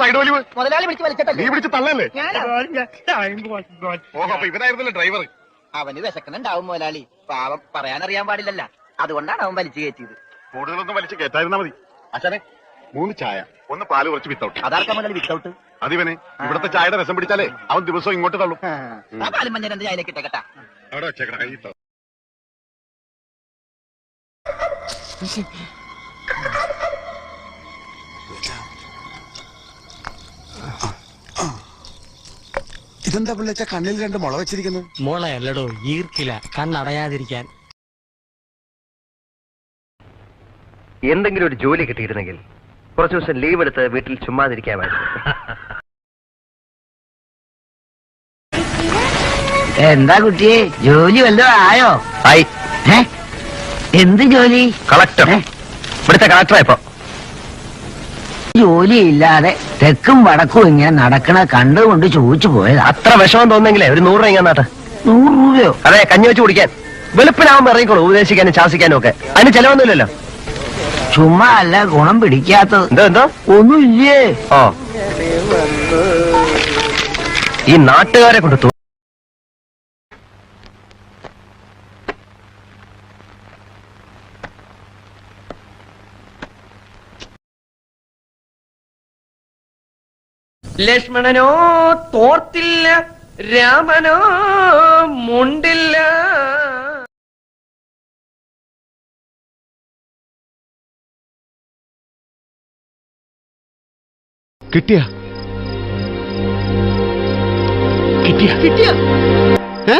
Side വലിവ്. മുതലാളി വിളിച്ച് നീ വലിച്ചിട്ടല്ലേ പിടിച്ച് തള്ളല്ലേ? ഓഹോ അപ്പൊ ഇവനായിരുന്നല്ലേ ഡ്രൈവർ അവന് വിശക്കണുണ്ടാവും മുതലാളി. പാവം പറയാനറിയാൻ പാടില്ലല്ല. അതുകൊണ്ടാണ് അവൻ വലിച്ചു കയറ്റിയത്. കൂടുതലൊന്നും വലിച്ചു കയറ്റായിരുന്നാ മതി. അച്ഛനെ. മൂന്ന് ചായ ഒന്ന് പാൽ കുറച്ച് വിത്തൗട്ട് അതാർക്കാ മുതലാളി വിത്തൗട്ട് അതിവനെ ഇവിടത്തെ ചായയുടെ രസം പിടിച്ചാലേ അവൻ ദിവസവും ഇങ്ങോട്ട് തള്ളും. ആ. പാലും മഞ്ഞ രണ്ട് ചായയിലേക്ക് ഇട്ടേക്കട്ടാ? അവിടെ വെച്ചേക്കട കൈ ഇതെന്താ പിള്ളച്ച കണ്ണിൽ രണ്ട് മുള വെച്ചിരിക്കുന്നു? മുളയല്ലടോ ഈർക്കില. കണ്ണടയാതിരിക്കാൻ. എന്തെങ്കിലും ഒരു ജോലി കിട്ടിയിരുന്നെങ്കിൽ കുറച്ചു ദിവസം ലീവ് എടുത്ത് വീട്ടിൽ ചുമ്മാതിരിക്കാമായിരുന്നു. എന്താ കുട്ടിയെ? ജോലി വല്ലതും ആയോ? ആയി? എന്ത് ജോലി? കളക്ടർ. ഇവിടുത്തെ കളക്ടറായപ്പോ ജോലി ഇല്ലാതെ തെക്കും വടക്കും ഇങ്ങനെ നടക്കണ കണ്ടുകൊണ്ട് ചോദിച്ചു പോയത്. അത്ര വിഷമം തോന്നെങ്കിലേ ഒരു നൂറ് രൂപ നാട്ടെ നൂറ് രൂപയോ? അതെ കഞ്ഞി വെച്ച് കുടിക്കാൻ. വെളുപ്പിനാവുമ്പോ ഇറങ്ങിക്കോളൂ ഉപദേശിക്കാനും ശാസിക്കാനും ഒക്കെ. അതിന് ചെലവൊന്നുമില്ലല്ലോ. ചുമ്മാ അല്ല ഗുണം പിടിക്കാത്തത്. എന്തോ എന്തോ? ഒന്നുമില്ലേ? ഓ ഈ നാട്ടുകാരെ കൊണ്ട് ലക്ഷ്മണനോ തോർത്തില്ല രാമനോ മുണ്ടില്ല. കിട്ടിയ? കിട്ടിയ? കിട്ടിയ? ഏ?